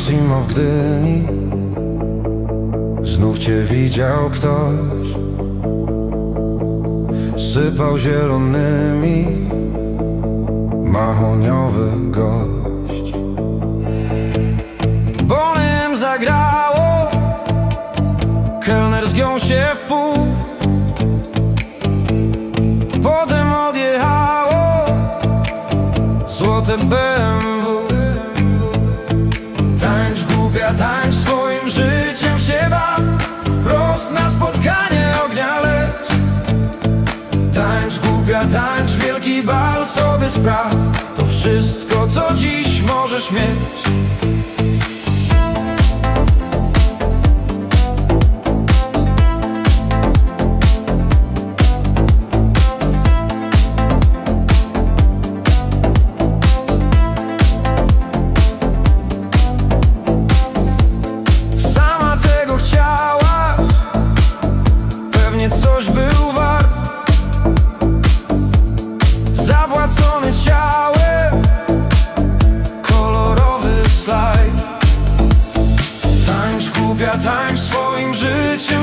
Maksimo w Gdyni. Znów cię widział ktoś. Sypał zielonymi. Mahoniowy gość. Bonem zagrało. Kelner zgiął się w pół. Potem odjechało. Złote BMW Głupia, tańcz wielki bal sobie spraw. To wszystko co dziś możesz mieć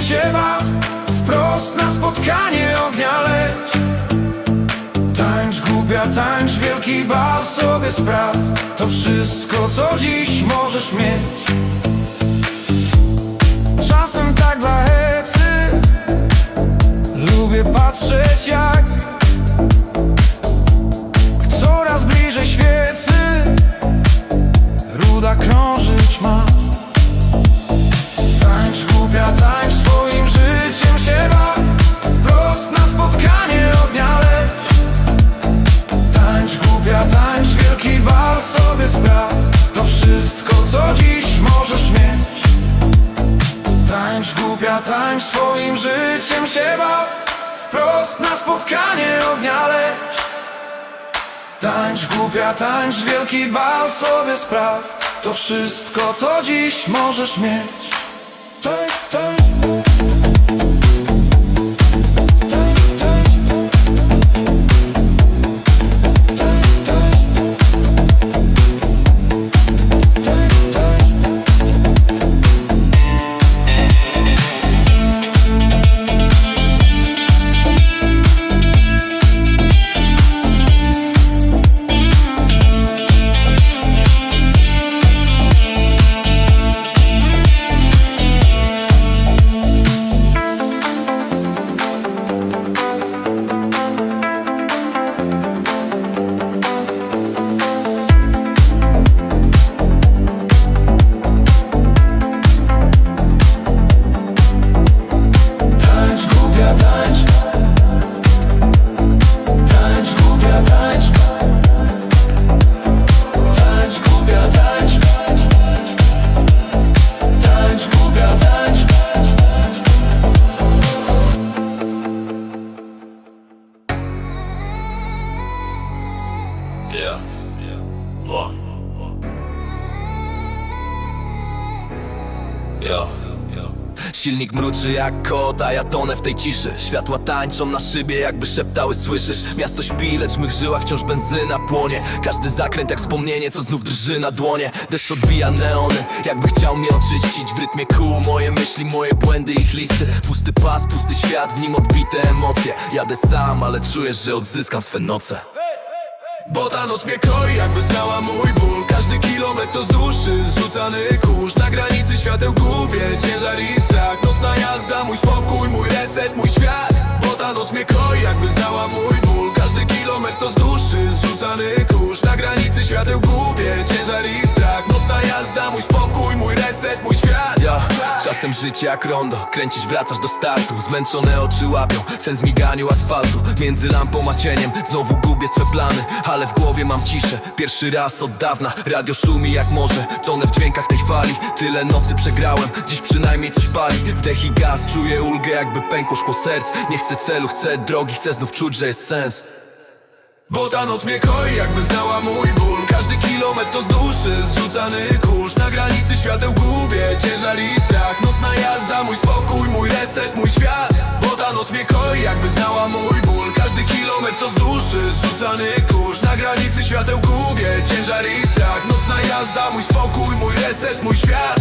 się baw Wprost na spotkanie ognia leć. Tańcz głupia, tańcz wielki bal sobie spraw. To wszystko co dziś możesz mieć. Czasem tak dla hecy. Lubię patrzeć jak Coraz bliżej świecy. Ruda krążyć ma. Tańcz głupia, tańcz Głupia, tańcz wielki bal sobie spraw. To wszystko co dziś możesz mieć. Tańcz głupia, tańcz swoim życiem się baw. Wprost na spotkanie ognia leć Tańcz głupia, tańcz wielki bal sobie spraw. To wszystko co dziś możesz mieć. Tańcz Tańcz, Silnik mruczy jak kot, a ja tonę w tej ciszy. Światła tańczą na szybie, jakby szeptały słyszysz? Miasto śpi, lecz w mych żyłach wciąż benzyna płonie. Każdy zakręt jak wspomnienie, co znów drży na dłonie. Deszcz odbija neony, jakby chciał mnie oczyścić W rytmie kół. Moje myśli, moje błędy, ich listy. Pusty pas, pusty świat, w nim odbite emocje. Jadę sam, ale czuję, że odzyskam swe noce Bo ta noc mnie koi, jakby znała mój ból. Każdy kilometr to z duszy zrzucany kurz. Na granicy świateł gubię ciężar i strach. Nocna jazda, mój spokój, mój reset, mój świat. Bo ta noc mnie koi, jakby znała mój czasem życie jak rondo. Kręcisz, wracasz do startu. Zmęczone oczy łapią Sen zmiganiu asfaltu. Między lampą a cieniem Znowu gubię swe plany. Ale w głowie mam ciszę. Pierwszy raz od dawna Radio szumi jak morze. Tonę w dźwiękach tej fali. Tyle nocy przegrałem. Dziś przynajmniej coś pali. Wdech i gaz. Czuję ulgę jakby pękło szkło serc. Nie chcę celu, chcę drogi. Chcę znów czuć, że jest sens. Bo ta noc mnie koi, jakby znała mój Każdy kilometr to z duszy zrzucany kurz. Na granicy świateł gubię ciężar i strach. Nocna jazda, mój spokój, mój reset, mój świat. Bo ta noc mnie koi, jakby znała mój ból. Każdy kilometr to z duszy zrzucany kurz. Na granicy świateł gubię ciężar i strach. Nocna jazda, mój spokój, mój reset, mój świat